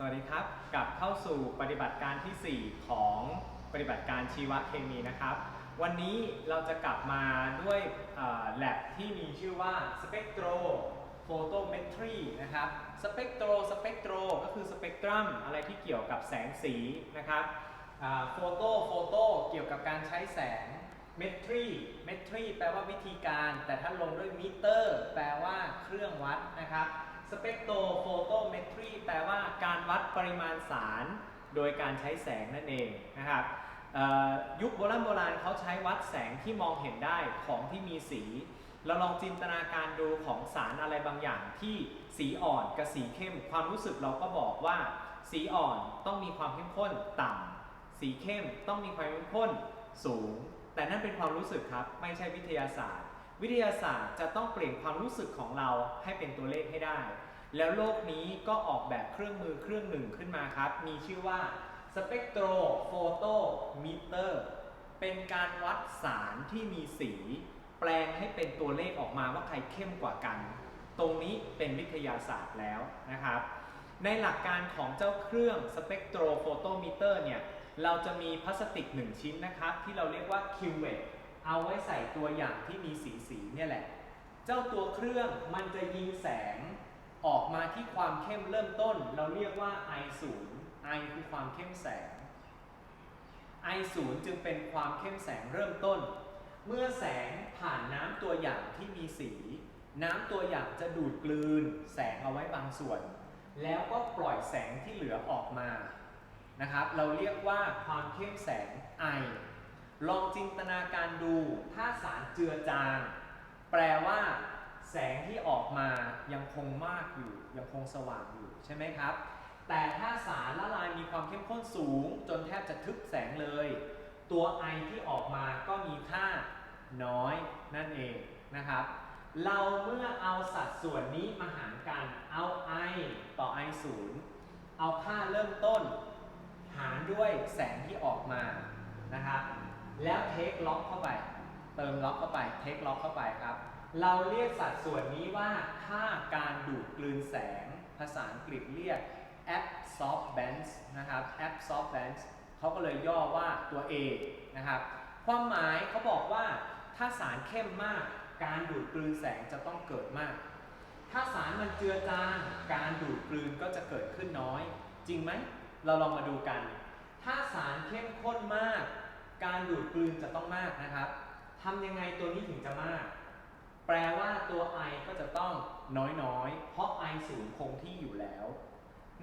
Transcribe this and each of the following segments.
สวัสดีครับ กลับเข้าสู่ปฏิบัติการทีสี่ 4 ของปฏิบัติการชีวเคมีนะครับ วันนี้เราจะกลับมาด้วยแลบที่มีชื่อว่า Spectro Photometry นะครับ Spectro Spectro ก็คือสเปกตรัมอะไรที่เกี่ยวกับแสงสีนะครับโฟโตโฟโตเกี่ยวกับการใช้แสงเมตรีเมตรีแปลว่าวิธีการ แต่ถ้าลงด้วยมิเตอร์ แปลว่าเครื่องวัดนะครับ สเปกโตโฟโตเมตรีแปลว่าการวัดปริมาณสาร โดยการใช้แสงนั่นเองนะครับยุคโบราณโบราณเขาใช้วัดแสงที่มองเห็นได้ของที่มีสี เราลองจินตนาการดูของสารอะไรบางอย่างที่สีอ่อนกับสีเข้ม ความรู้สึกเราก็บอกว่า สีอ่อนต้องมีความเข้มข้นต่ำสีเข้มต้องมีความเข้มข้นสูง แต่นั่นเป็นความรู้สึกครับ ไม่ใช่วิทยาศาสตร์ วิทยาศาสตร์จะต้องเปลี่ยนความรู้สึกของเราให้เป็นตัวเลขให้ได้ แล้วโลกนี้ก็ออกแบบเครื่องมือเครื่องหนึ่งขึ้นมาครับ มีชื่อว่า Spectro Photo Meter เป็นการวัดสารที่มีสี แปลงให้เป็นตัวเลขออกมาว่าใครเข้มกว่ากัน ตรงนี้เป็นวิทยาศาสตร์แล้วนะครับ ในหลักการของเจ้าเครื่อง Spectro Photometer เนี่ย เราจะมีพลาสติก 1 ชิ้นนะครับ ที่เราเรียกว่า cuvette เเอาไว้ใส่ตัวอย่างที่มีสีสีเนี่ยแหละ เจ้าตัวเครื่องมันจะยิงแสงออกมาที่ความเข้มเริ่มต้น เราเรียกว่า I 0 I คือความเข้มแสง I 0จึงเป็นความเข้มแสงเริ่มต้น เมื่อแสงผ่านน้ำตัวอย่างที่มีสี น้ำตัวอย่างจะดูดกลืน แสงเอาไว้บางส่วน แล้วก็ปล่อยแสงที่เหลือออกมานะครับ เราเรียกว่าความเข้มแสง I ลองจินตนาการดูถ้าสารเจือจางแปลว่าแสงที่ออกมายังคงมากอยู่ ยังคงสว่างอยู่ใช่ไหมครับ แต่ถ้าสารละลายมีความเข้มข้นสูง จนแทบจะทึบแสงเลย ตัวไอที่ออกมาก็มีค่าน้อยนั่นเองนะครับ เราเมื่อเอาสัดส่วนนี้มาหารกัน เอา i ต่อ i 0เอาค่าเริ่มต้น หารด้วยแสงที่ออกมานะครับ แล้วเทคล็อกเข้าไป เติมล็อกเข้าไป เทคล็อกเข้าไปครับ เราเรียกสัดส่วนนี้ว่าค่าการดูดกลืนแสง ภาษาอังกฤษเรียก absorbance นะครับ absorbance เขาก็เลยย่อว่าตัว A นะครับ ความหมายเขาบอกว่าถ้าสารเข้มมาก การดูดกลืนแสงจะต้องเกิดมาก ถ้าสารมันเจือจางการดูดกลืนก็จะเกิดขึ้นน้อย จริงไหม เราลองมาดูกัน ถ้าสารเข้มข้นมาก การดูดกลืนจะต้องมากนะครับทำยังไงตัวนี้ถึงจะมาก แปลว่าตัว I ก็จะต้องน้อยๆ เพราะ I ศูนย์คงที่อยู่แล้ว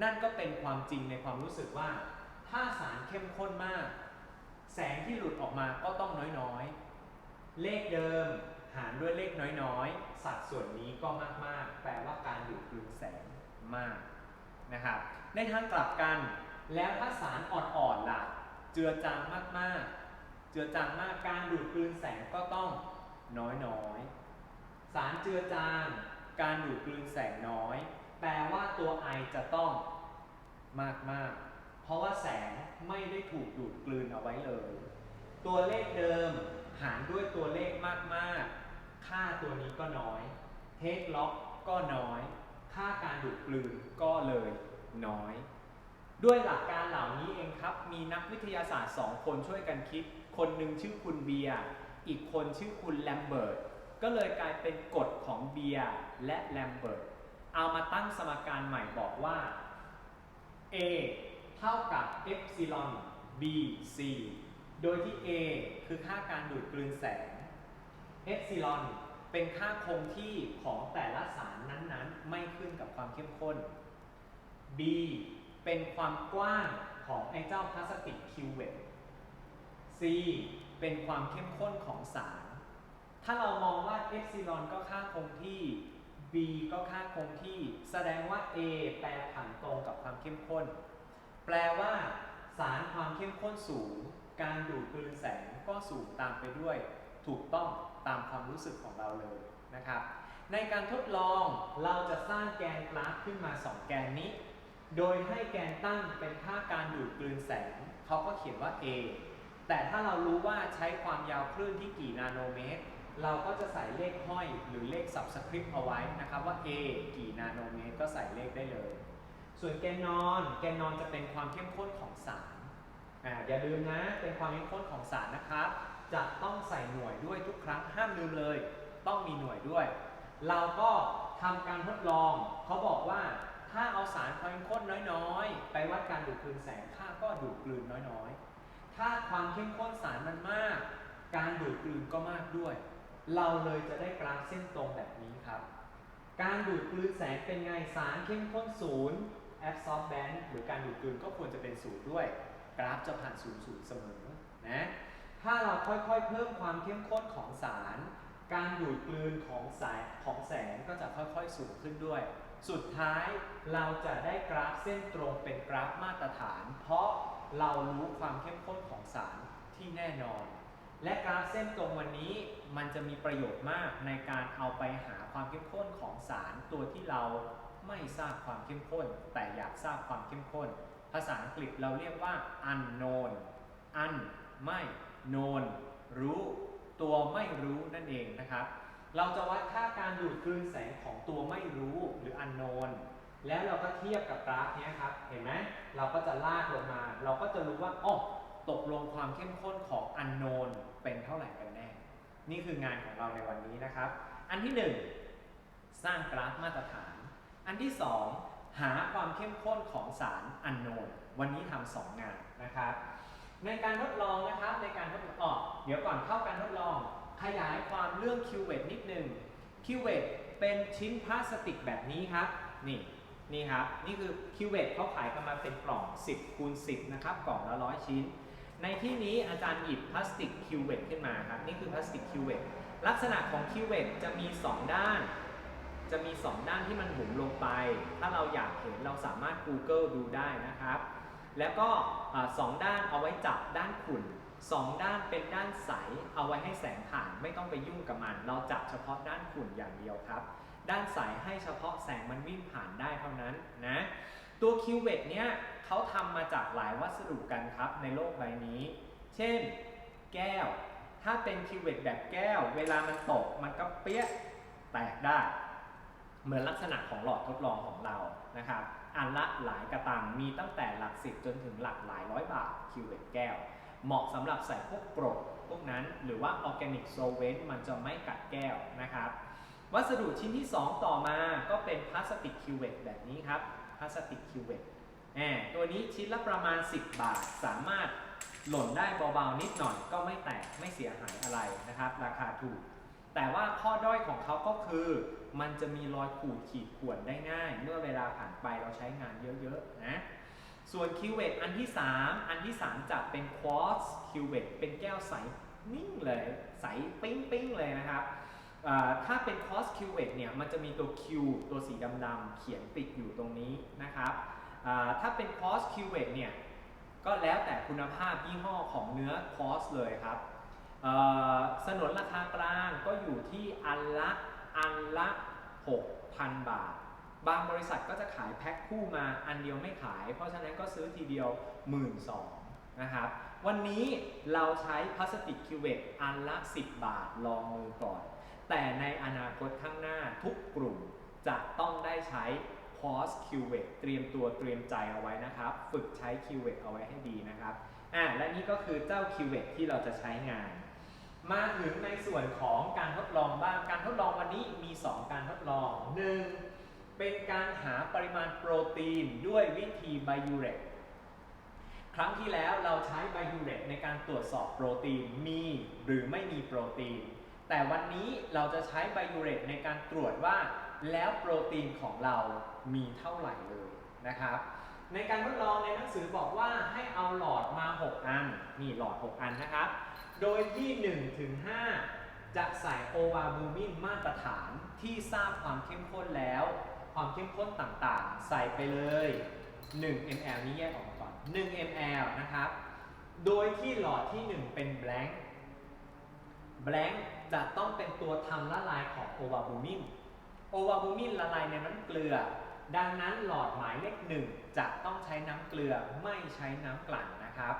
นั่นก็เป็นความจริงในความรู้สึกว่า ถ้าสารเข้มข้นมาก แสงที่หลุดออกมาก็ต้องน้อยๆ เลขเดิมหารด้วยเลขน้อยๆ สัดส่วนนี้ก็มากๆ แปลว่าการดูดกลืนแสงมากนะครับ ในทางกลับกัน แล้วถ้าสารอ่อนๆล่ะ เจือจางมากๆ จือจางมากการดูดกลืนแสงก็ต้องน้อยน้อยสารเจือจางการดูดกลืนแสงน้อย แปลว่าตัวไอจะต้องมากมากเพราะว่าแสงไม่ได้ถูกดูดกลืนเอาไว้เลย ตัวเลขเดิมหารด้วยตัวเลขมากมากค่าตัวนี้ก็น้อยเทคล็อกก็น้อย ค่าการดูดกลืนก็เลยน้อย ด้วยหลักการเหล่านี้เองครับ มีนักวิทยาศาสตร์ 2 คนช่วยกันคิด คนหนึ่งชื่อคุณเบียร์ อีกคนชื่อคุณแลมเบิร์ต ก็เลยกลายเป็นกฎของเบียร์และแลมเบิร์ต เอามาตั้งสมการใหม่บอกว่า A เท่ากับเอฟซิลอน B C โดยที่ A คือค่าการดูดกลืนแสงเอฟซิลอนเป็นค่าคงที่ของแต่ละสารนั้นๆ ไม่ขึ้นกับความเข้มข้น B เป็นความกว้างของไอ้เจ้าพลาสติกคิวเวต C เป็นความเข้มข้นของสาร ถ้าเรามองว่าเอฟซิลอนก็ค่าคงที่ B ก็ค่าคงที่ แสดงว่า A แปรผันตรงกับความเข้มข้น แปลว่า สารความเข้มข้นสูง การดูดกลืนแสงก็สูงตามไปด้วย ถูกต้องตามความรู้สึกของเราเลยนะครับ ในการทดลองเราจะสร้างแกนกราฟขึ้นมา 2 แกนนี้ โดยให้แกนตั้งเป็นค่าการดูดกลืนแสงเขาก็เขียนว่า A แต่ถ้าเรารู้ว่าใช้ความยาวคลื่นที่กี่นาโนเมตร เราก็จะใส่เลขห้อยหรือเลข subscript เอาไว้นะครับว่า A กี่นาโนเมตรก็ใส่เลขได้เลย ส่วนแกนนอน แกนนอนจะเป็นความเข้มข้นของสารอ่าอย่าลืมนะ เป็นความเข้มข้นของสารนะครับ จะต้องใส่หน่วยด้วยทุกครั้งห้ามลืมเลย ต้องมีหน่วยด้วย เราก็ทำการทดลองเขาบอกว่า ถ้าเอาสารความเข้มข้นน้อยๆ ไปวัดการดูดกลืนแสงค่าก็ดูดกลืนน้อยๆ ถ้าความเข้มข้นสารมันมาก การดูดกลืนก็มากด้วย เราเลยจะได้กราฟเส้นตรงแบบนี้ครับ การดูดกลืนแสงเป็นไงสารเข้มข้นศูนย์ absorbance หรือการดูดกลืนก็ควรจะเป็นศูนย์ด้วย กราฟจะผ่านศูนย์ศูนย์เสมอนะถ้าเราค่อยๆ เพิ่มความเข้มข้นของสาร การดูดกลืนของสายของแสงก็จะค่อยๆสูงขึ้นด้วย สุดท้ายเราจะได้กราฟเส้นตรงเป็นกราฟมาตรฐาน เพราะเรารู้ความเข้มข้นของสารที่แน่นอน และกราฟเส้นตรงวันนี้มันจะมีประโยชน์มากในการเอาไปหาความเข้มข้นของสารตัวที่เราไม่ทราบความเข้มข้น แต่อยากทราบความเข้มข้น ภาษาอังกฤษเราเรียกว่า unknown un ไม่ known รู้ ตัวไม่รู้นั่นเองนะครับ เราจะวัดค่าการดูดกลืนแสงของตัวไม่รู้หรือ unknown แล้วเราก็เทียบกับกราฟเนี้ยครับ เห็นไหมเราก็จะลากลงมา เราก็จะรู้ว่าอ๋อตกลงความเข้มข้นของ unknown เป็นเท่าไหร่กันแน่ นี่คืองานของเราในวันนี้นะครับ อันที่หนึ่งสร้างกราฟมาตรฐาน อันที่สองหาความเข้มข้นของสาร unknown วันนี้ทำสองงานนะครับ ในการทดลองนะครับในการทดลองเดี๋ยวก่อนเข้าการทดลอง ขยายความเรื่องคิวเวตนิดนึงคิวเวตเป็นชิ้นพลาสติกแบบนี้ครับ นี่นี่ครับนี่คือคิวเวตเขาขายกันมาเป็นกล่อง 10คูณ10 นะครับกล่องละ100ชิ้น ในที่นี้อาจารย์หยิบพลาสติกคิวเวตขึ้นมาครับนี่คือพลาสติกคิวเวตลักษณะของคิวเวตจะมี 2 ด้าน จะมี 2 ด้านที่มันหมุนลงไป ถ้าเราอยากเห็นเราสามารถ Google ดูได้นะครับ แล้วก็สองด้านเอาไว้จับด้านขุ่น สองด้านเป็นด้านใส เอาไว้ให้แสงผ่านไม่ต้องไปยุ่งกับมัน เราจับเฉพาะด้านขุ่นอย่างเดียวครับ ด้านใสให้เฉพาะแสงมันวิ่งผ่านได้เท่านั้นนะตัวคิวเวตเนี้ยเขาทำมาจากหลายวัสดุกันครับในโลกใบนี้ เช่น แก้ว ถ้าเป็นคิวเวตแบบแก้ว เวลามันตกมันก็เปี้ยแตกได้ เหมือนลักษณะของหลอดทดลองของเรานะครับอันละหลายกระตังมีตั้งแต่หลักสิบจนถึงหลักหลายร้อยบาทคิวเวตแก้ว เหมาะสำหรับใส่พวกกรดพวกนั้น หรือว่าออร์แกนิกโซเวนต์มันจะไม่กัดแก้วนะครับ วัสดุชิ้นที่ 2 ต่อมาก็เป็นพลาสติกคิวเวตแบบนี้ครับพลาสติกคิวเวตแหมตัวนี้ชิ้นละประมาณ 10 บาท สามารถหล่นได้เบาๆนิดหน่อยก็ไม่แตกไม่เสียหายอะไรนะครับ ราคาถูก แต่ว่าข้อด้อยของเขาก็คือ มันจะมีรอยขูดขีดข่วนได้ง่าย เมื่อเวลาผ่านไปเราใช้งานเยอะๆนะ ส่วนคิวเวตอันที่ 3 อันที่ 3จะเป็นควอตซ์คิวเวตเป็นแก้วใสนิ่งเลยใสปิ้งปิ้งๆเลยนะครับถ้าเป็นคอสคิวเวตเนี่ยมันจะมีตัว Q ตัวสีดำๆเขียนติดอยู่ตรงนี้นะครับถ้าเป็นคอสคิวเวตเนี่ยก็แล้วแต่คุณภาพยี่ห้อของเนื้อคอสเลยครับสนนราคากลางก็อยู่ที่อันละอันละ 6,000 บาท บางบริษัทก็จะขายแพ็คคู่มาอันเดียวไม่ขาย เพราะฉะนั้นก็ซื้อทีเดียว 1 2ื่นนะครับ วันนี้เราใช้พลาสติกคิวเวตอันละ 10 บาทลองมือก่อน แต่ในอนาคตข้างหน้าทุกกลุ่มจะต้องได้ใช้คอสคิวเวตเตรียมตัวเตรียมใจเอาไว้นะครับ ฝึกใช้คิวเวตเอาไว้ให้ดีนะครับอ่าและนี่ก็คือเจ้าคิวเวตที่เราจะใช้งาน มาถึงในส่วนของการทดลองบ้าง การทดลองวันนี้มี 2 การทดลอง 1. เป็นการหาปริมาณโปรตีนด้วยวิธีไบยูเรตครั้งที่แล้วเราใช้ไบยูเรตในการตรวจสอบโปรตีนมีหรือไม่มีโปรตีน แต่วันนี้เราจะใช้ไบยูเรตในการตรวจว่า แล้วโปรตีนของเรามีเท่าไหร่เลยนะครับ ในการทดลองในหนังสือบอกว่าให้เอาหลอดมา 6 อันนี่หลอด 6 อันนะครับ โดยที่1ถึง5จะใส่โอวาบูมินมาตรฐานที่ทราบความเข้มข้นแล้ว ความเข้มข้นต่างๆ ใส่ไปเลย 1 ml นี้แยกออกมาก่อน 1 ml นะครับ โดยที่หลอดที่ 1 เป็น blank blank จะต้องเป็นตัวทำละลายของโอวาบูมินโอวาบูมินละลายในน้ำเกลือ ดังนั้นหลอดหมายเลขหนึ่งจะต้องใช้น้ำเกลือไม่ใช้น้ำกลั่นนะครับ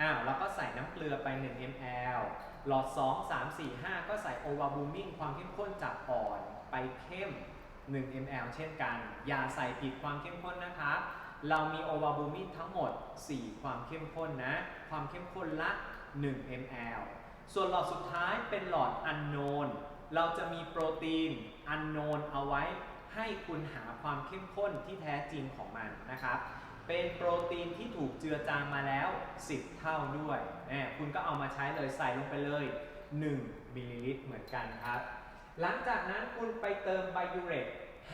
อ้าวแล้วก็ใส่น้ำเกลือไป 1 ml หลอด 2 3 4 5 ก็ใส่โอวาบูมินความเข้มข้นจากอ่อนไปเข้ม 1 ml เช่นกัน อย่าใส่ผิดความเข้มข้นนะครับเรามีโอวาบูมินทั้งหมด 4 ความเข้มข้นนะ ความเข้มข้นละ 1 ml ส่วนหลอดสุดท้ายเป็นหลอดอันโนน เราจะมีโปรตีนอันโนนเอาไว้ให้คุณหาความเข้มข้นที่แท้จริงของมันนะครับ เป็นโปรตีนที่ถูกเจือจางมาแล้ว 10 เท่าด้วย คุณก็เอามาใช้เลยใส่ลงไปเลย 1มิลลิลิตรเหมือนกันครับ หลังจากนั้นคุณไปเติมไบยูเรต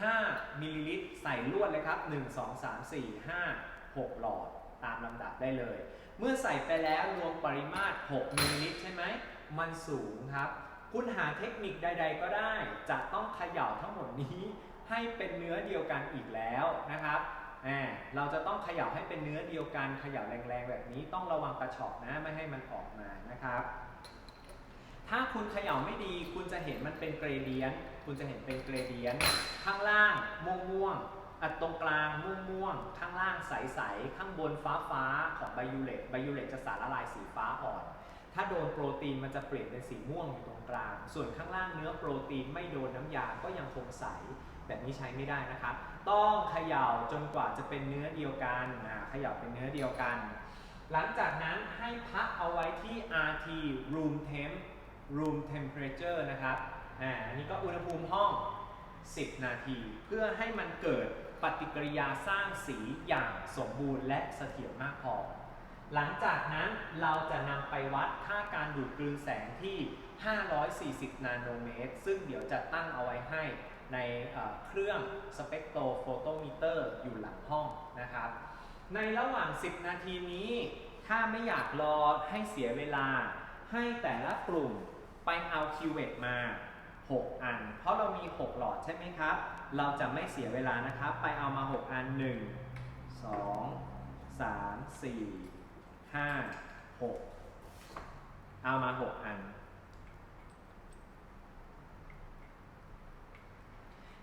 5มิลลิลิตรใส่ลวดเลยครับ 1 2 3 4 5 6 หลอดตามลำดับได้เลย เมื่อใส่ไปแล้วรวมปริมาตร 6มิลลิลิตรใช่ไหม มันสูงครับ คุณหาเทคนิคใด ๆ ก็ได้ จะต้องเขย่าทั้งหมดนี้ ให้เป็นเนื้อเดียวกันอีกแล้วนะครับเราจะต้องเขย่าให้เป็นเนื้อเดียวกันเขย่าแรงๆแบบนี้ต้องระวังกระชอกนะไม่ให้มันออกมานะครับ ถ้าคุณเขย่าไม่ดี คุณจะเห็นมันเป็นเกรเดียนต์คุณจะเห็นเป็นเกรเดียนต์ข้างล่างม่วงม่วงอัดตรงกลางม่วงม่วง ข้างล่างใสๆข้างบนฟ้าฟ้าของไบยูเลตไบยูเลตจะสารละลายสีฟ้าอ่อน ถ้าโดนโปรตีนมันจะเปลี่ยนเป็นสีม่วงอยู่ตรงกลาง ส่วนข้างล่างเนื้อโปรตีนไม่โดนน้ำยาก็ยังคงใสแบบนี้ใช้ไม่ได้นะครับ ต้องเขย่าจนกว่าจะเป็นเนื้อเดียวกันนะเขย่าเป็นเนื้อเดียวกัน หลังจากนั้นให้พักเอาไว้ที่ RT room temp room temperature นะครับอ่าอันนี้ก็อุณหภูมิห้อง 10 นาที เพื่อให้มันเกิดปฏิกิริยาสร้างสีอย่างสมบูรณ์และเสถียรมากพอ หลังจากนั้นเราจะนำไปวัดค่าการดูดกลืนแสงที่ 540 นาโนเมตร ซึ่งเดี๋ยวจะตั้งเอาไว้ให้ในเอ่อเครื่องสเปกโตโฟโตมิเตอร์อยู่หลังห้องนะครับ ในระหว่าง 10 นาทีนี้ ถ้าไม่อยากรอให้เสียเวลา ให้แต่ละกลุ่ม ไปเอาคิวเวตมา 6 อัน เพราะเรามี 6 หลอดใช่ไหมครับ เราจะไม่เสียเวลานะครับ ไปเอามา 6 อัน 1 2 3 4 5 6 เอามา 6 อัน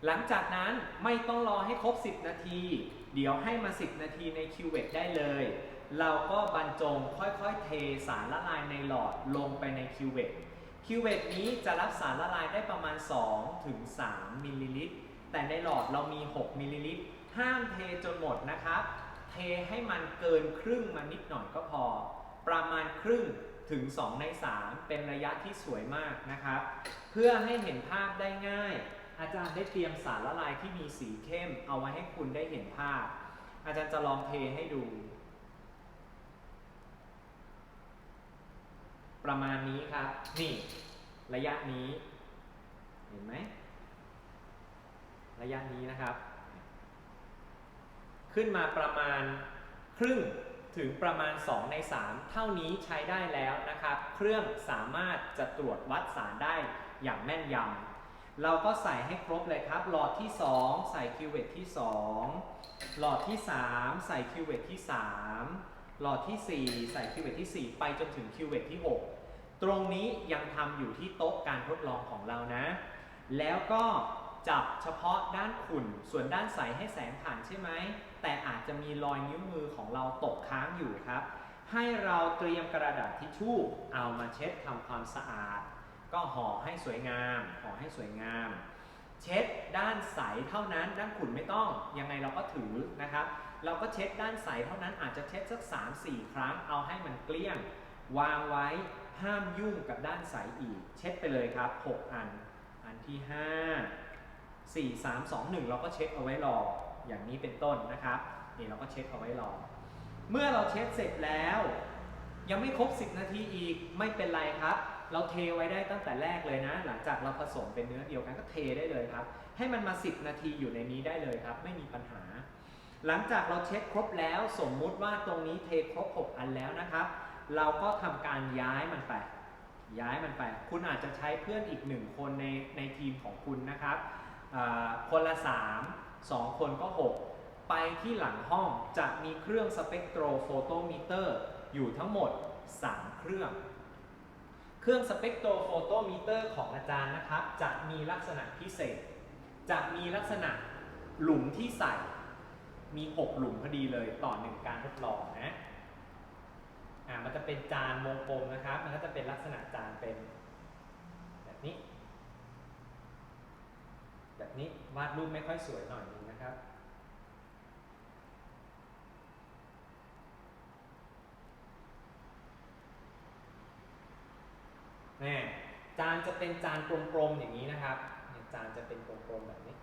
หลังจากนั้นไม่ต้องรอให้ครบ 10 นาที เดี๋ยวให้มา 10 นาทีในคิวเวตได้เลยเราก็บรรจงค่อยๆ เทสารละลายในหลอดลงไปในคิวเวต คิวเวตนี้จะรับสารละลายได้ประมาณ2ถึง3มิลลิลิตร แต่ในหลอดเรามี 6 มิลลิลิตร ห้ามเทจนหมดนะครับ เทให้มันเกินครึ่งมานิดหน่อยก็พอ ประมาณครึ่งถึง 2 ใน 3 เป็นระยะที่สวยมากนะครับ เพื่อให้เห็นภาพได้ง่าย อาจารย์ได้เตรียมสารละลายที่มีสีเข้ม เอาไว้ให้คุณได้เห็นภาพ อาจารย์จะลองเทให้ดู ประมาณนี้ครับ นี่ ระยะนี้ เห็นไหม ระยะนี้นะครับ ขึ้นมาประมาณครึ่งถึงประมาณ 2 ใน 3 เท่านี้ใช้ได้แล้วนะครับ เครื่องสามารถจะตรวจวัดสารได้อย่างแม่นยำ เราก็ใส่ให้ครบเลยครับ หลอดที่ 2 ใส่คิวเวตที่ 2 หลอดที่ 3 ใส่คิวเวตที่ 3 หลอดที่ 4 ใส่คิวเวตที่ 4 ไปจนถึงคิวเวตที่ 6 ตรงนี้ยังทำอยู่ที่โต๊ะการทดลองของเรานะ แล้วก็จับเฉพาะด้านขุ่น ส่วนด้านใสให้แสงผ่านใช่ไหม แต่อาจจะมีรอยนิ้วมือของเราตกค้างอยู่ครับ ให้เราเตรียมกระดาษทิชชู่เอามาเช็ดทำความสะอาด ก็ห่อให้สวยงาม ห่อให้สวยงาม เช็ดด้านใสเท่านั้น ด้านขุ่นไม่ต้อง ยังไงเราก็ถือนะครับ เราก็เช็ดด้านใสเท่านั้นอาจจะเช็ดสัก 3-4 ครั้งเอาให้มันเกลี้ยง วางไว้ห้ามยุ่งกับด้านใสอีก เช็ดไปเลยครับ 6 อัน อันที่ 5 4 3 2 1 เราก็เช็ดเอาไว้รออย่างนี้เป็นต้นนะครับนี่เราก็เช็ดเอาไว้รอ เมื่อเราเช็ดเสร็จแล้ว ยังไม่ครบ 10 นาทีอีกไม่เป็นไรครับ เราเทไว้ได้ตั้งแต่แรกเลยนะ หลังจากเราผสมเป็นเนื้อเดียวกันก็เทได้เลยครับ ให้มันมา 10 นาทีอยู่ในนี้ได้เลยครับ ไม่มีปัญหา หลังจากเราเช็ดครบแล้วสมมุติว่าตรงนี้เทครบ 6 อันแล้วนะครับ เราก็ทำการย้ายมันไป ย้ายมันไป คุณอาจจะใช้เพื่อนอีกหนึ่งคนในในทีมของคุณนะครับคนละ 3 2 คนก็ 6 ไปที่หลังห้องจะมีเครื่องสเปกโตรโฟโตมิเตอร์อยู่ทั้งหมด 3 เครื่อง เครื่องสเปกโตรโฟโตมิเตอร์ของอาจารย์นะครับ จะมีลักษณะพิเศษ จะมีลักษณะหลุมที่ใส่ มี 6 หลุมพอดีเลยต่อหนึ่งการทดลองนะ อ่า มันจะเป็นจานวงกลมนะครับ มันก็จะเป็นลักษณะจานเป็นแบบนี้ แบบนี้วาดรูปไม่ค่อยสวยหน่อยนึงนะครับ แน่จานจะเป็นจานกลมๆอย่างนี้นะครับ จานจะเป็นกลมๆแบบนี้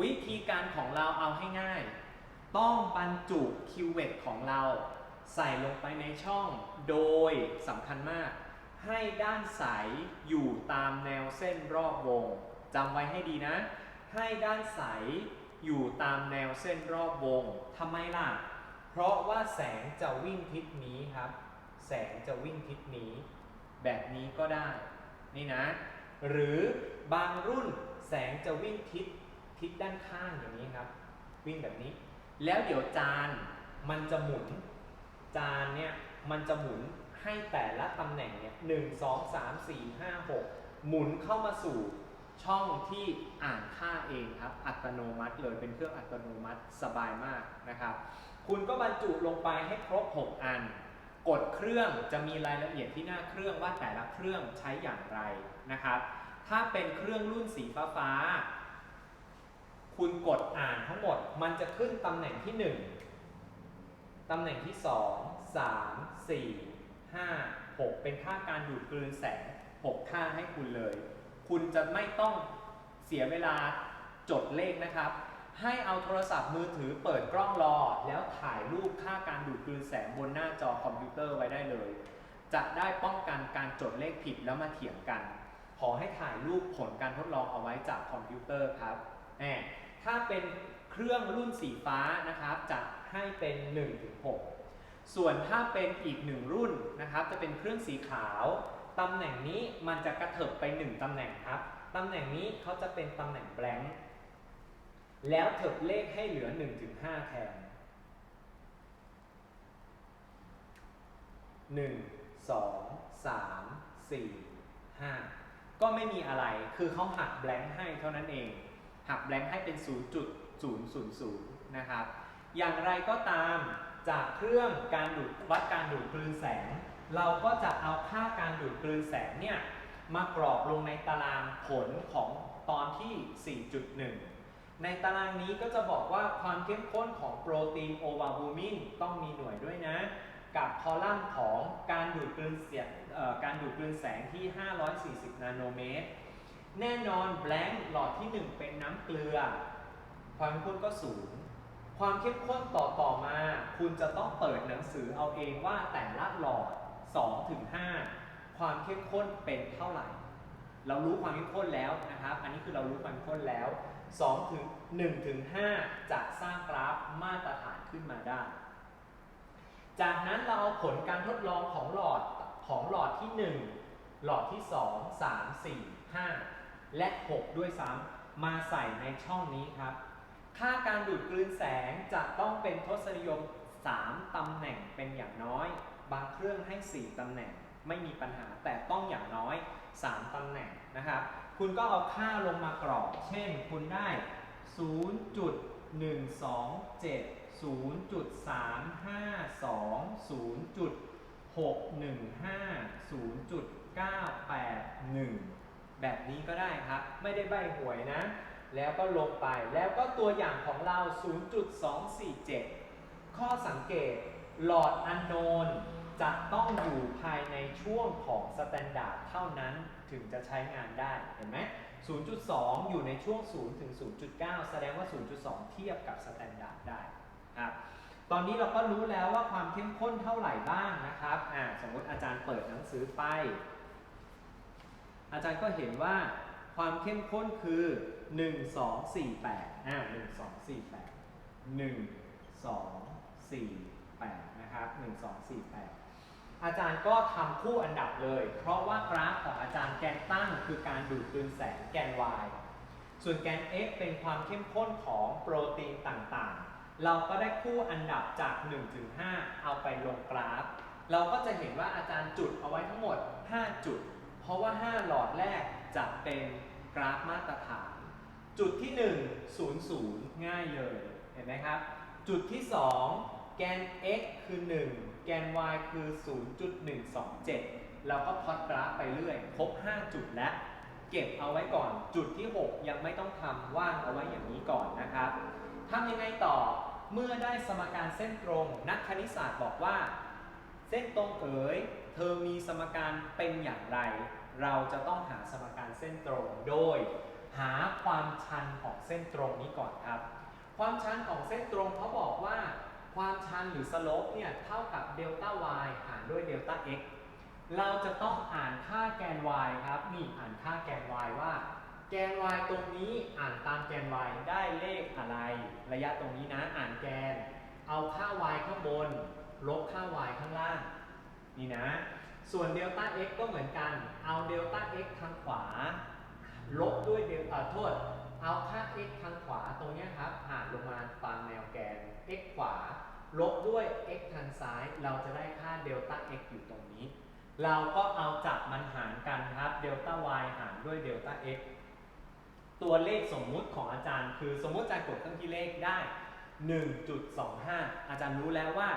วิธีการของเราเอาให้ง่าย ต้องบรรจุคิวเวตของเรา ใส่ลงไปในช่องโดยสำคัญมาก ให้ด้านใสอยู่ตามแนวเส้นรอบวงจำไว้ให้ดีนะ ให้ด้านใสอยู่ตามแนวเส้นรอบวงทำไมล่ะ เพราะว่าแสงจะวิ่งทิศนี้ครับ แสงจะวิ่งทิศนี้ แบบนี้ก็ได้ นี่นะ หรือบางรุ่น แสงจะวิ่งทิศทิศด้านข้างอย่างนี้ครับ วิ่งแบบนี้ แล้วเดี๋ยวจานมันจะหมุน จานเนี่ยมันจะหมุนให้แต่ละตำแหน่งเนี่ยหนึ่งสองสามสี่ห้าหกหมุนเข้ามาสู่ช่องที่อ่านค่าเองครับ อัตโนมัติเลยเป็นเครื่องอัตโนมัติสบายมากนะครับ คุณก็บรรจุลงไปให้ครบ 6 อัน กดเครื่องจะมีรายละเอียดที่หน้าเครื่องว่าแต่ละเครื่องใช้อย่างไรนะครับ ถ้าเป็นเครื่องรุ่นสีฟ้าฟ้าๆคุณกดอ่านทั้งหมด มันจะขึ้นตำแหน่งที่ 1ตำแหน่งที่ 2 3 4 5 6 เป็นค่าการดูดกลืนแสง 6 ค่าให้คุณเลย คุณจะไม่ต้องเสียเวลาจดเลขนะครับ ให้เอาโทรศัพท์มือถือเปิดกล้องรอ แล้วถ่ายรูปค่าการดูดกลืนแสงบนหน้าจอคอมพิวเตอร์ไว้ได้เลย จะได้ป้องกันการจดเลขผิดแล้วมาเถียงกัน ขอให้ถ่ายรูปผลการทดลองเอาไว้จากคอมพิวเตอร์ครับแหมถ้าเป็นเครื่องรุ่นสีฟ้านะครับจะให้เป็น 1-6 ส่วนถ้าเป็นอีกหนึ่งรุ่นนะครับ จะเป็นเครื่องสีขาว ตำแหน่งนี้มันจะกระเถิบไป 1 ตำแหน่งครับ ตำแหน่งนี้เขาจะเป็นตำแหน่งแบงค์แล้วเถิบเลขให้เหลือ 1-5 แทน 1 2 3 4 5 ก็ไม่มีอะไร คือเขาหักแบงค์ให้เท่านั้นเอง หักแบงค์ให้เป็น 0.000 นะครับ อย่างไรก็ตามจากเครื่องการดูดวัดการดูดกลืนแสง เราก็จะเอาค่าการดูดกลืนแสงเนี่ยมากรอกลงในตารางผลของตอนที่ 4.1 ในตารางนี้ก็จะบอกว่าความเข้มข้นของโปรตีนโอวาบูมินต้องมีหน่วยด้วยนะ กับคอลัมน์ของการดูดกลืนเสียการดูดกลืนแสงที่ 540 นาโนเมตร แน่นอนแบงค์หลอดที่ 1 เป็นน้ำเกลือ ความเข้มข้นก็สูง ความเข้มข้นต่อต่อมา คุณจะต้องเปิดหนังสือเอาเองว่าแต่ละหลอด 2 ถึง 5 ความเข้มข้นเป็นเท่าไหร่ เรารู้ความเข้มข้นแล้วนะครับ อันนี้คือเรารู้ความเข้มข้นแล้ว2ถึง1ถึง5จะสร้างกราฟมาตรฐานขึ้นมาได้ จากนั้นเราเอาผลการทดลองของหลอดของหลอดที่ 1 หลอดที่ 2 3 4 5 และ 6 ด้วยซ้ำมาใส่ในช่องนี้ครับ ค่าการดูดกลืนแสงจะต้องเป็นทศนิยม 3 ตำแหน่งเป็นอย่างน้อย บางเครื่องให้ 4 ตำแหน่งไม่มีปัญหาแต่ต้องอย่างน้อย 3 ตำแหน่งนะครับ คุณก็เอาค่าลงมากรอก เช่นคุณได้ 0.127 0.35 0.615 0.981 แบบนี้ก็ได้ครับ ไม่ได้ใบหวยนะ แล้วก็ลงไป แล้วก็ตัวอย่างของเรา 0.247 ข้อสังเกตหลอดอันโนนจะต้องอยู่ภายในช่วงของสแตนดาร์ดเท่านั้นถึงจะใช้งานได้ เห็นไหม 0.2 อยู่ในช่วง 0 ถึง 0.9 แสดงว่า 0.2 เทียบกับสแตนดาร์ดได้ ครับตอนนี้เราก็รู้แล้วว่าความเข้มข้นเท่าไหร่บ้างนะครับอ่าสมมติอาจารย์เปิดหนังสือไป อาจารย์ก็เห็นว่าความเข้มข้นคือ 1 2 4 8อ่า1 2 4 8 1 2 4 8นะครับ1 2 4 8 อาจารย์ก็ทำคู่อันดับเลย เพราะว่ากราฟของอาจารย์แกนตั้งคือการดูดกลืนแสงแกน y ส่วนแกน x เป็นความเข้มข้นของโปรตีนต่างๆ เราก็ได้คู่อันดับจาก 1 ถึง 5 เอาไปลงกราฟ เราก็จะเห็นว่าอาจารย์จุดเอาไว้ทั้งหมด 5 จุด เพราะว่า 5 หลอดแรกจะเป็นกราฟมาตรฐาน จุดที่ 1 0 0 ง่ายเลย เห็นไหมครับ จุดที่ 2 แกน x คือ 1 แกน y คือ 0.127 เราก็พอตกราฟไปเรื่อยครบ 5 จุดแล้ว เก็บเอาไว้ก่อน จุดที่ 6 ยังไม่ต้องทำว่างเอาไว้อย่างนี้ก่อนนะครับทำยังไงต่อ เมื่อได้สมการเส้นตรง นักคณิตศาสตร์บอกว่า เส้นตรงเอ๋ยเธอมีสมการเป็นอย่างไร เราจะต้องหาสมการเส้นตรงโดย หาความชันของเส้นตรงนี้ก่อนครับ ความชันของเส้นตรงเขาบอกว่า ความชันหรือสโลปเนี่ยเท่ากับเดลต้า y หารด้วยเดลต้า x เราจะต้องอ่านค่าแกน y ครับนี่อ่านค่าแกน y ว่า แกน y ตรงนี้อ่านตามแกน y ได้เลขอะไร ระยะตรงนี้นะอ่านแกน เอาค่า y ข้างบน ลบค่า y ข้างล่าง นี่นะ ส่วนเดลต้า x ก็เหมือนกัน เอาเดลต้า x ทางขวา ลบด้วยเดลต้าโทษ เอาค่า x ทางขวาตรงนี้ครับหารลงมาตามแนวแกน x ขวา ลบด้วย x ทางซ้าย เราจะได้ค่าเดลต้า x อยู่ตรงนี้ เราก็เอาจับมันหารกันครับเดลต้า y หารด้วยเดลต้า x ตัวเลขสมมุติของอาจารย์ คือสมมุติอาจารย์กดเครื่องคิดเลขได้ 1.25 อาจารย์รู้แล้วว่า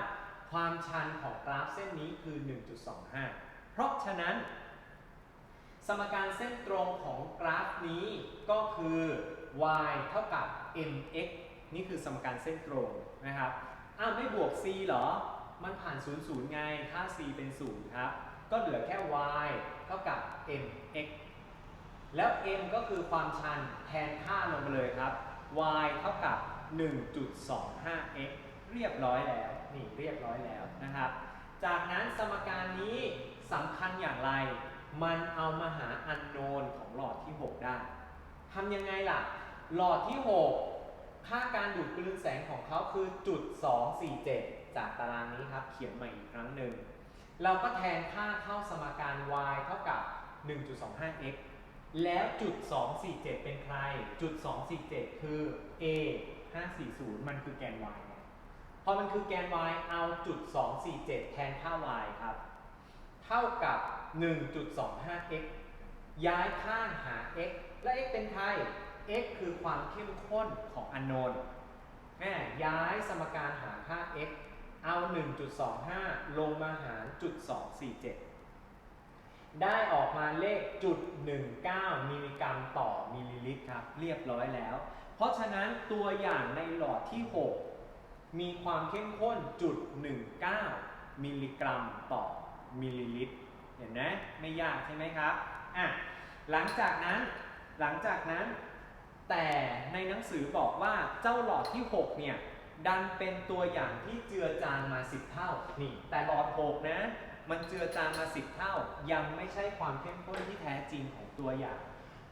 ความชันของกราฟเส้นนี้คือ 1.25 เพราะฉะนั้น สมการเส้นตรงของกราฟนี้ก็คือ y เท่ากับ mx นี่คือสมการเส้นตรงนะครับอ้าวไม่บวก c เหรอ มันผ่าน 0 0 ไง ค่า c เป็น 0 ครับ ก็เหลือแค่ y เท่ากับ mx แล้ว m ก็คือความชันแทนค่าลงไปเลยครับ y เท่ากับ 1.25x เรียบร้อยแล้ว นี่เรียบร้อยแล้วนะครับ จากนั้นสมการนี้สำคัญอย่างไร มันเอามาหาอันโนนของหลอดที่ 6 ได้ทำยังไงล่ะ หลอดที่ 6 ค่าการดูดกลืนแสงของเขาคือจุด247 จากตารางนี้ครับ เขียนใหม่อีกครั้งหนึ่ง เราก็แทนค่าเข้าสมการ y เท่ากับ 1.25x แล้วจุด 247 เป็นใคร จุด 247 คือ a 540 มันคือแกน y ไงพอมันคือแกน y เอาจุด 247 แทนค่า y ครับ เท่ากับ 1.25x ย้ายข้างหา x และ x เป็นใคร x คือความเข้มข้นของอันโนนแม่ย้ายสมการหาค่า x เอา 1.25 ลงมาหารจุด 247 ได้ออกมาเลขจุด19 มิลลิกรัมต่อมิลลิลิตรครับ เรียบร้อยแล้ว เพราะฉะนั้นตัวอย่างในหลอดที่ 6 มีความเข้มข้นจุด19 มิลลิกรัมต่อมิลลิลิตร เห็นไหมไม่ยากใช่ไหมครับอะหลังจากนั้นหลังจากนั้น แต่ในหนังสือบอกว่าเจ้าหลอดที่ 6 เนี่ย ดันเป็นตัวอย่างที่เจือจางมา 10 เท่านี่แต่หลอด 6 นะ มันเจือจางมา10เท่า ยังไม่ใช่ความเข้มข้นที่แท้จริงของตัวอย่าง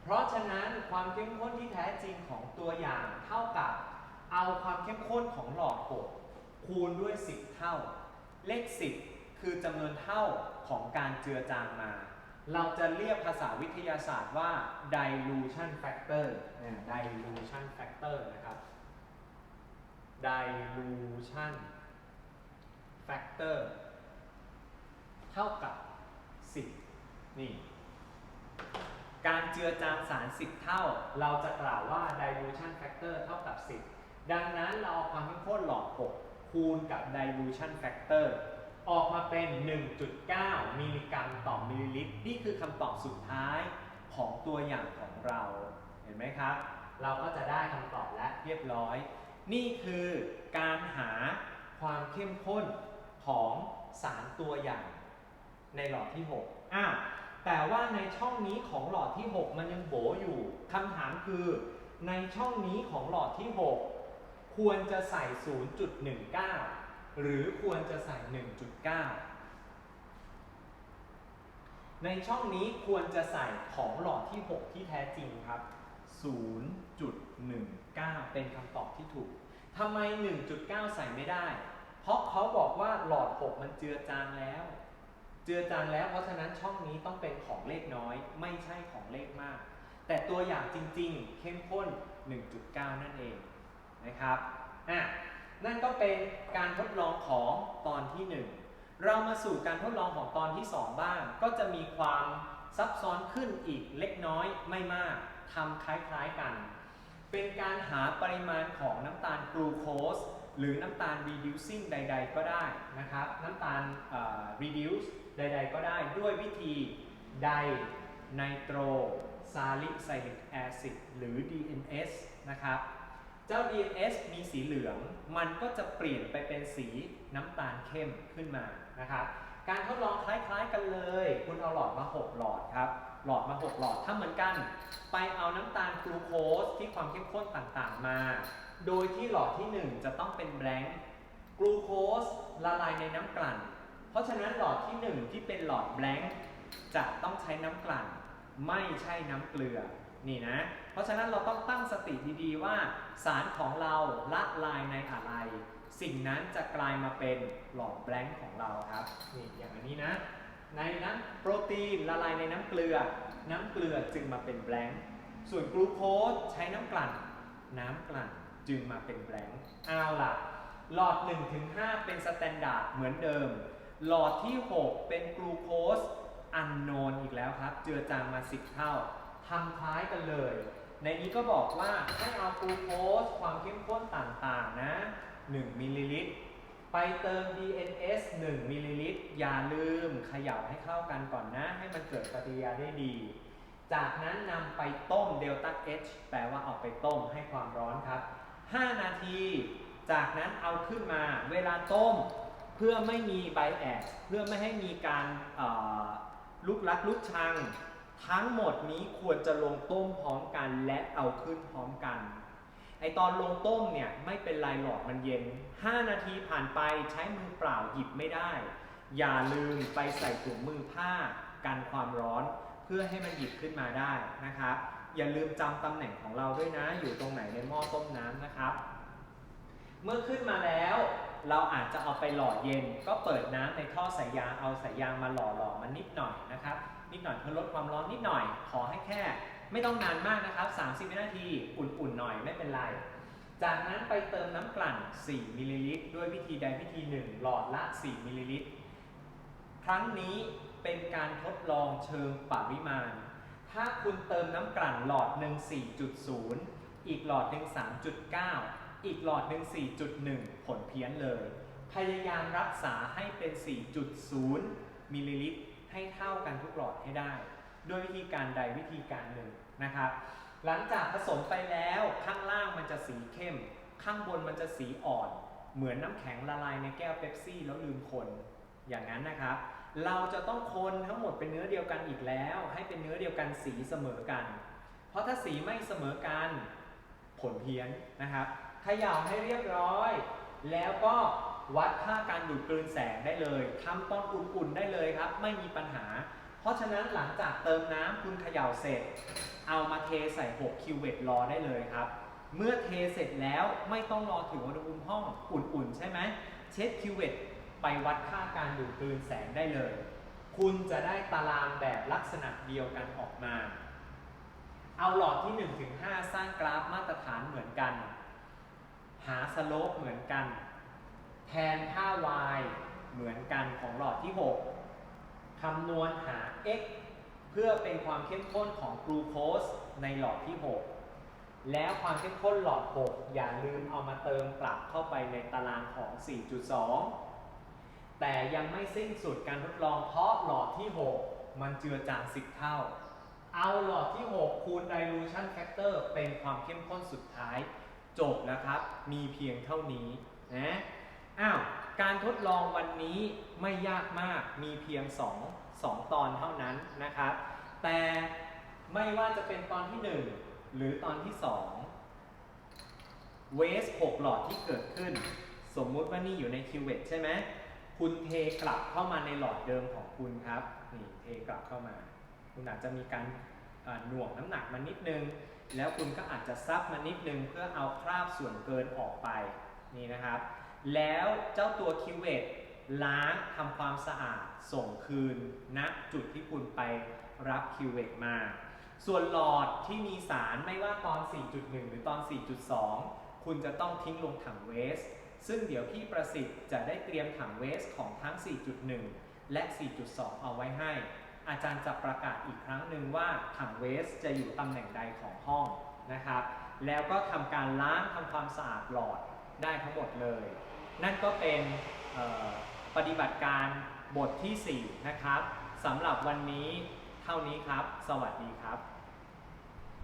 เพราะฉะนั้นความเข้มข้นที่แท้จริงของตัวอย่างเท่ากับ เอาความเข้มข้นของหลอด6คูณด้วย 10 เท่า เลข 10 คือจำนวนเท่าของการเจือจางมา เราจะเรียกภาษาวิทยาศาสตร์ว่า dilution factor เนี่ย dilution factor นะครับ dilution factor เท่ากับ 10 นี่ การเจือจางสาร 10 เท่า เราจะกล่าวว่า dilution factor เท่ากับ 10 ดังนั้นเราเอาความเข้มข้นหลอด6คูณกับ dilution factor ออกมาเป็น 1.9 มิลลิกรัมต่อมิลลิลิตร นี่คือคำตอบสุดท้ายของตัวอย่างของเรา เห็นไหมครับ เราก็จะได้คำตอบและเรียบร้อย นี่คือการหาความเข้มข้นของสารตัวอย่าง ในหลอดที่ 6 อ้าว แต่ว่าในช่องนี้ของหลอดที่ 6 มันยังโบอยู่ คำถามคือ ในช่องนี้ของหลอดที่ 6 ควรจะใส่ 0.19 หรือควรจะใส่ 1.9 ในช่องนี้ควรจะใส่ของหลอดที่ 6 ที่แท้จริงครับ 0.19 เป็นคำตอบที่ถูกทำไม 1.9 ใส่ไม่ได้ เพราะเขาบอกว่าหลอด 6 มันเจือจางแล้ว เจือจางแล้ว เพราะฉะนั้นช่องนี้ต้องเป็นของเลขน้อย ไม่ใช่ของเลขมาก แต่ตัวอย่างจริงๆ เข้มข้น 1.9 นั่นเองนะครับอะนั่นก็เป็นการทดลองของตอนที่ 1 เรามาสู่การทดลองของตอนที่ 2 บ้าง ก็จะมีความซับซ้อนขึ้นอีกเล็กน้อยไม่มากทำคล้ายๆกัน เป็นการหาปริมาณของน้ำตาลกลูโคสหรือน้ำตาล reducing ใด ๆ ก็ได้นะครับ น้ำตาล reduce ใด ๆ ก็ได้ด้วยวิธีไดไนโตร salicylic acid หรือ DNS นะครับ เจ้า DNS มีสีเหลือง มันก็จะเปลี่ยนไปเป็นสีน้ำตาลเข้มขึ้นมานะครับ การทดลองคล้ายๆกันเลย คุณเอาหลอดมา 6 หลอดครับ หลอดมา 6 หลอดถ้าเหมือนกัน ไปเอาน้ำตาลกลูโคสที่ความเข้มข้นต่างๆมา โดยที่หลอดที่ 1 จะต้องเป็นแบงค์กลูโคสละลายในน้ำกลั่น เพราะฉะนั้นหลอดที่ 1 ที่เป็นหลอดแบงค์จะต้องใช้น้ำกลั่น ไม่ใช่น้ำเกลือนี่นะ เพราะฉะนั้นเราต้องตั้งสติดีๆว่า สารของเราละลายในอะไร สิ่งนั้นจะกลายมาเป็นหลอดแบงค์ของเราครับนี่อย่างอันนี้นะ ในน้ำโปรตีนละลายในน้ำเกลือ น้ำเกลือจึงมาเป็นแบงค์ส่วนกลูโคสใช้น้ำกลั่น น้ำกลั่นจึงมาเป็นแบงค์เอาล่ะ หลอด 1-5 เป็นสแตนดาร์ดเหมือนเดิม หลอดที่ 6 เป็นกลูโคสอันโนนอีกแล้วครับ เจือจางมา 10 เท่าทำคล้ายกันเลย ในนี้ก็บอกว่าให้เอากลูโคสความเข้มข้นต่างๆนะ 1มิลลิลิตรไปเติม DNS 1มิลลิลิตรอย่าลืมเขย่าให้เข้ากันก่อนนะ ให้มันเกิดปฏิกิริยาได้ดี จากนั้นนำไปต้มเดลต้า H แปลว่าเอาไปต้มให้ความร้อนครับ 5 นาที จากนั้นเอาขึ้นมาเวลาต้ม เพื่อไม่มีไบแอสเพื่อไม่ให้มีการลุกลักลุกชัง ทั้งหมดนี้ควรจะลงต้มพร้อมกันและเอาขึ้นพร้อมกัน ไอตอนลงต้มเนี่ยไม่เป็นไรหรอกมันเย็น 5 นาทีผ่านไปใช้มือเปล่าหยิบไม่ได้ อย่าลืมไปใส่ถุงมือผ้ากันความร้อนเพื่อให้มันหยิบขึ้นมาได้นะครับ อย่าลืมจำตำแหน่งของเราด้วยนะ อยู่ตรงไหนในหม้อต้มน้ำนะครับ เมื่อขึ้นมาแล้ว เราอาจจะเอาไปหล่อเย็น ก็เปิดน้ำในท่อสายยางเอาสายยางมาหล่อหล่อมันนิดหน่อยนะครับ นิดหน่อยเพื่อลดความร้อนนิดหน่อย ขอให้แค่ ไม่ต้องนานมากนะครับ 30 วินาที อุ่นๆหน่อยไม่เป็นไร จากนั้นไปเติมน้ำกลั่น 4 มิลลิลิตรด้วยวิธีใดวิธีหนึ่งหลอดละ 4 มิลลิลิตร ครั้งนี้เป็นการทดลองเชิงปริมาณ ถ้าคุณเติมน้ำกลั่นหลอดหนึ่ง4.0 อีกหลอดหนึ่ง3.9 อีกหลอดหนึ่ง4.1 ผลเพี้ยนเลย พยายามรักษาให้เป็น 4.0 มิลลิลิตร ให้เท่ากันทุกหลอดให้ได้ ด้วยวิธีการใดวิธีการหนึ่งนะครับ หลังจากผสมไปแล้วข้างล่างมันจะสีเข้ม ข้างบนมันจะสีอ่อน เหมือนน้ำแข็งละลายในแก้วเป๊ปซี่แล้วลืมคน อย่างนั้นนะครับ เราจะต้องคนทั้งหมดเป็นเนื้อเดียวกันอีกแล้ว ให้เป็นเนื้อเดียวกันสีเสมอกัน เพราะถ้าสีไม่เสมอกัน ผลเพี้ยนนะครับ ขย่าให้เรียบร้อย แล้วก็วัดค่าการดูดกลืนแสงได้เลยทำตอนอุ่นๆได้เลยครับ ไม่มีปัญหา เพราะฉะนั้นหลังจากเติมน้ำคุณเขย่าเสร็จ เอามาเทใส่6คิวเวตรอได้เลยครับ เมื่อเทเสร็จแล้วไม่ต้องรอถึงอุณหภูมิห้องอุ่นๆ ใช่ไหมเช็ดคิวเวตไปวัดค่าการดูดกลืนแสงได้เลย คุณจะได้ตารางแบบลักษณะเดียวกันออกมา เอาหลอดที่ 1-5 สร้างกราฟมาตรฐานเหมือนกัน หาสโลปเหมือนกัน แทนค่า y เหมือนกันของหลอดที่ 6 คำนวณหา x เพื่อเป็นความเข้มข้นของกลูโคสในหลอดที่ 6 แล้วความเข้มข้นหลอด 6 อย่าลืมเอามาเติมกลับเข้าไปในตารางของ 4.2 แต่ยังไม่สิ้นสุดการทดลองเพราะหลอดที่ 6 มันเจือจาง 10 เท่า เอาหลอดที่ 6 คูณ dilution factor เป็นความเข้มข้นสุดท้าย จบแล้วครับ มีเพียงเท่านี้นะอ้าวการทดลองวันนี้ไม่ยากมากมีเพียง 2 2 ตอนเท่านั้นนะครับ แต่ไม่ว่าจะเป็นตอนที่ 1 หรือตอนที่ 2 เวส6หลอดที่เกิดขึ้น สมมุติว่านี่อยู่ในคิวเวตใช่ไหมคุณเทกลับเข้ามาในหลอดเดิมของคุณครับนี่เทกลับเข้ามา คุณอาจจะมีการหน่วงน้ำหนักมานิดนึง แล้วคุณก็อาจจะซับมานิดนึงเพื่อเอาคราบส่วนเกินออกไปนี่นะครับ แล้วเจ้าตัวคิวเวตล้างทำความสะอาดส่งคืนณจุดที่คุณไปรับคิวเวตมา ส่วนหลอดที่มีสารไม่ว่าตอน 4.1 หรือตอน 4.2 คุณจะต้องทิ้งลงถังเวส ซึ่งเดี๋ยวพี่ประสิทธิ์จะได้เตรียมถังเวสของทั้ง 4.1 และ 4.2 เอาไว้ให้ อาจารย์จะประกาศอีกครั้งหนึ่งว่าถังเวสจะอยู่ตำแหน่งใดของห้องนะครับ แล้วก็ทำการล้างทำความสะอาดหลอดได้ทั้งหมดเลย นั่นก็เป็นปฏิบัติการบทที่ 4 นะครับสำหรับวันนี้เท่านี้ครับ สวัสดีครับ